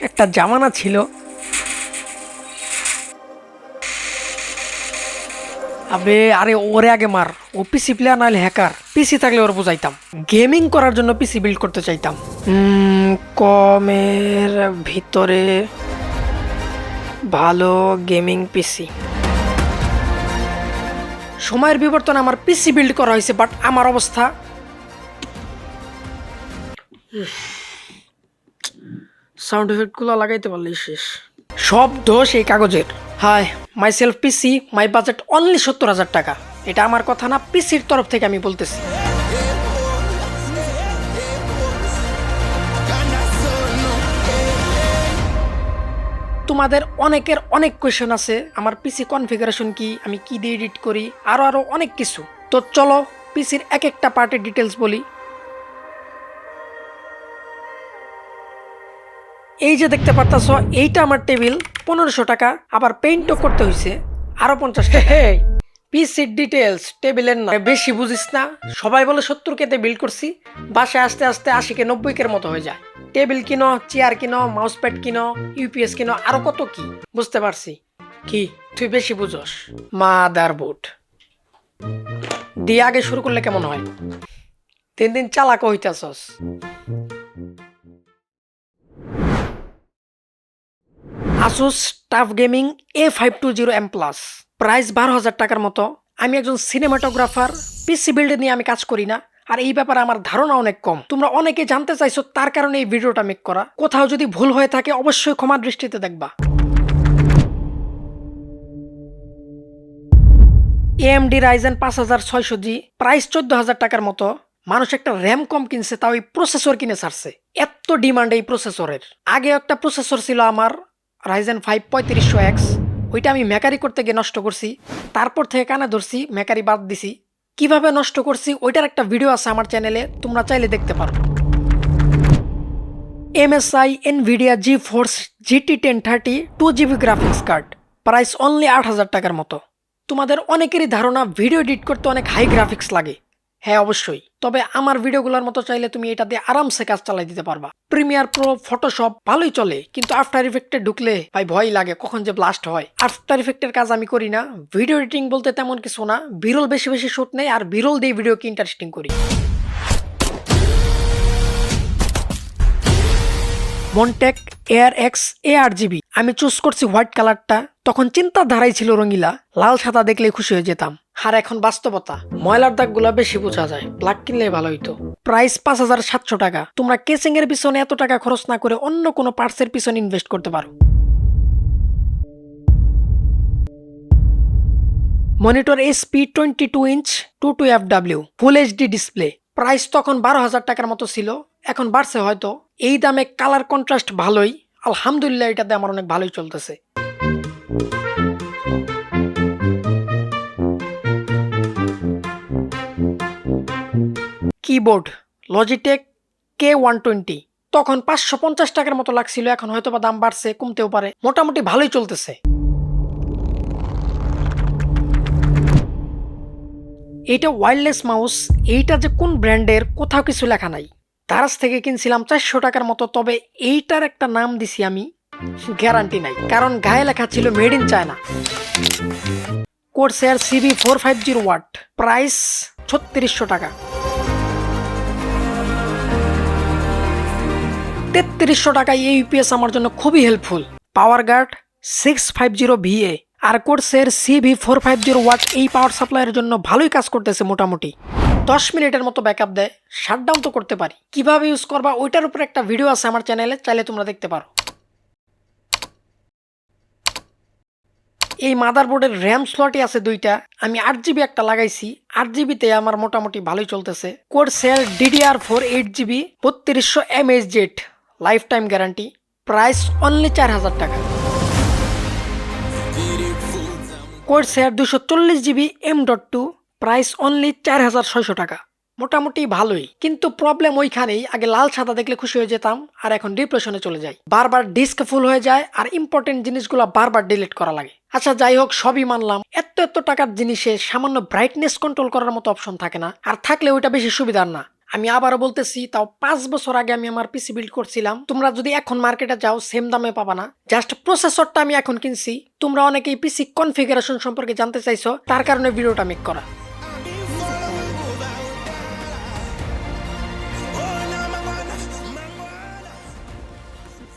একটা জামানা ছিল। আবে, আরে, ওরে আগে মার। ও পিসি প্লেয়ার নাহলে হ্যাকার পিসি থাকলে ওর বুঝাইতাম। গেমিং করার জন্য পিসি বিল্ড করতে চাইতাম। কমের ভিতরে ভালো গেমিং পিসি। সময়ের বিবর্তনে আমার পিসি বিল্ড করা হয়েছে বাট আমার অবস্থা সাউন্ড এফেক্টগুলো লাগাইতে পারলেই শেষ। সব দোষ এই কাগজের। Hi myself PC my budget only সত্তর হাজার টাকা। এটা আমার কথা না পিসির তরফ থেকে আমি বলতেছি। তোমাদের অনেকের অনেক কোয়েশন আছে, আমার পিসি কনফিগারেশন কি, আমি কি দিয়ে এডিট করি আরও আরও অনেক কিছু। তো চলো পিসির এক একটা পার্টের ডিটেলস বলি। এই যে দেখতে পারতাছ এইটা আমার টেবিল পনেরোশো টাকা আবার পেইন্টও করতে হয়েছে আরও পঞ্চাশ টাকা। পিসির ডিটেলস টেবিলের না বেশি বুঝিস না। সবাই বলে সত্তর কেতে বিল্ড করছি বাসায় আস্তে আস্তে আশি কে নব্বই কের মতো হয়ে যায়। টেবিল কিনো চেয়ার কিনো মাউস প্যাড কিনো ইউপিএস কিনো আরও কত কি? বুঝতে পারছি। কি? তুই বেশি বুঝস। মাদার বোর্ড দিয়ে আগে শুরু করলে কেমন হয়? দিন দিন চালাক হইতাছস। Asus TUF gaming A five two zero M plus price বারো হাজার টাকার মতো। আমি একজন সিনেমাটোগ্রাফার পিসি বিল্ডে নিয়ে আমি কাজ করি না। আর এই ব্যাপারে আমার ধারণা অনেক কম। তোমরা অনেকে জানতে চাইছো তার কারণে এই ভিডিওটা মেক করা। কোথাও যদি ভুল হয়ে থাকে অবশ্যই ক্ষমা দৃষ্টিতে দেখবা। এএমডি রাইজেন পাঁচ হাজার ছয়শো জি প্রাইস চোদ্দ হাজার টাকার মতো। মানুষ একটা র্যাম কম কিনছে, তাও এই প্রসেসর কিনে ছাড়ছে। এত ডিমান্ড এই প্রসেসরের আগে একটা প্রসেসর ছিল আমার রাইজেন ফাইভ পঁয়ত্রিশশো এক্স ওইটা আমি মেকারি করতে গিয়ে নষ্ট করছি। তারপর থেকে কানে ধরছি, মেকারি বাদ দিছি। কীভাবে নষ্ট করছি, ওইটার একটা ভিডিও আছে আমার চ্যানেলে তোমরা চাইলে দেখতে পারো। MSI Nvidia GeForce GT ten thirty two GB graphics card price only আট হাজার টাকার মতো। তোমাদের অনেকেরই ধারণা ভিডিও এডিট করতে অনেক হাই গ্রাফিক্স লাগে। হ্যাঁ অবশ্যই। তবে আমার ভিডিওগুলোর মতো চাইলে তুমি এটা দিয়ে আরামসে কাজ চালাই দিতে পারবা। প্রিমিয়ার প্রো ফটোশপ ভালোই চলে, কিন্তু আফটার ইফেক্টে ঢুকলে ভাই ভয় লাগে, কখন যে ব্লাস্ট হয়। আফটার ইফেক্টের কাজ আমি করি না ভিডিও এডিটিং বলতে তেমন কিছু না বিরল বেশি বেশি শুট নেই, আর বিরল দিয়ে ভিডিওকে ইন্টারেস্টিং করি? Montech air X A R GB আমি চুজ করছি হোয়াইট কালারটা তখন চিন্তার ধারাই ছিল রঙিলা। লাল সাদা দেখলে খুশি হয়ে যেতাম। আর এখন বাস্তবতা, ময়লার দাগগুলো বেশি বোঝা যায়। ব্ল্যাক কিনলে ভালো হইতো। প্রাইস পাঁচ হাজার সাতশো টাকা। তোমরা কেসিং এর পিছনে এত টাকা খরচ না করে অন্য কোনো পার্টসের পিছনে ইনভেস্ট করতে পারো। Monitor SP twenty two inch two two F W full HD display price তখন বারো হাজার টাকার মতো ছিল। এখন বাড়ছে হয়তো। এই দামে কালার কন্ট্রাস্ট ভালোই। আলহামদুলিল্লাহ, এটাতে আমার অনেক ভালোই চলতেছে। Keyboard Logitech K one twenty তখন পাঁচশো পঞ্চাশ টাকার মতো লাগছিল, এখন হয়তো বা দাম বাড়ছে, কমতেও পারে। মোটামুটি ভালোই চলতেছে। এইটা ওয়াইল্ডলেস মাউস এইটা যে কোন ব্র্যান্ডের, কোথাও কিছু লেখা নাই। দারাজ থেকে কিনছিলাম চারশো টাকার মতো, তবে এইটার একটা নাম দিছি আমি গ্যারান্টি নাই, কারণ গায়ে লেখা ছিল মেড ইন চায়না। কোর্সের CB four five zero watt, price ছত্রিশশো টাকা। তেত্রিশশো টাকায় এই ইউপিএস আমার জন্য খুবই helpful power guard six five zero VA আর কোর্সের CV four five zero watt, এই পাওয়ার সাপ্লাইয়ের জন্য ভালোই কাজ করতেছে মোটামুটি। দশ মিনিটের মতো ব্যাকআপ দেয় শাটডাউন তো করতে পারি। কীভাবে ইউজ করবা, ওইটার উপর একটা ভিডিও আছে আমার চ্যানেলে চাইলে তোমরা দেখতে পারো। এই মাদারবোর্ডের র্যাম স্লটই আছে দুইটা। আমি আট জিবি একটা লাগাইছি। আট জিবিতে আমার মোটামুটি ভালোই চলতেছে। কোর্সের ডিডিআর ফোর এইট জিবি বত্রিশশো M H Z lifetime guarantee price only চার হাজার টাকা। কোর্সের দুশো চল্লিশ GB M dot two price only চার হাজার ছয়শো টাকা। মোটামুটি ভালোই। কিন্তু প্রবলেম ওইখানেই, আগে লাল সাদা দেখলে খুশি হয়ে যেতাম, আর এখন ডিপ্রেশনে চলে যাই। বারবার ডিস্ক ফুল হয়ে যায়, আর ইম্পর্টেন্ট জিনিসগুলো বারবার ডিলিট করা লাগে। আচ্ছা যাই হোক, সবই মানলাম। এত এত টাকার জিনিসে সামান্য ব্রাইটনেস কন্ট্রোল করার মতো অপশন থাকে না, আর থাকলে ওইটা বেশি সুবিধার না। আমি আবারও বলতেছি, তাও পাঁচ বছর আগে আমি আমার পিসি বিল্ড করছিলাম। তোমরা যদি এখন মার্কেটে যাও সেম দামে পাবা না। জাস্ট প্রসেসরটা আমি এখন কিনছি। তোমরা অনেকেই পিসি কনফিগারেশন সম্পর্কে জানতে চাইছো, তার কারণে ভিডিওটা মেক করা।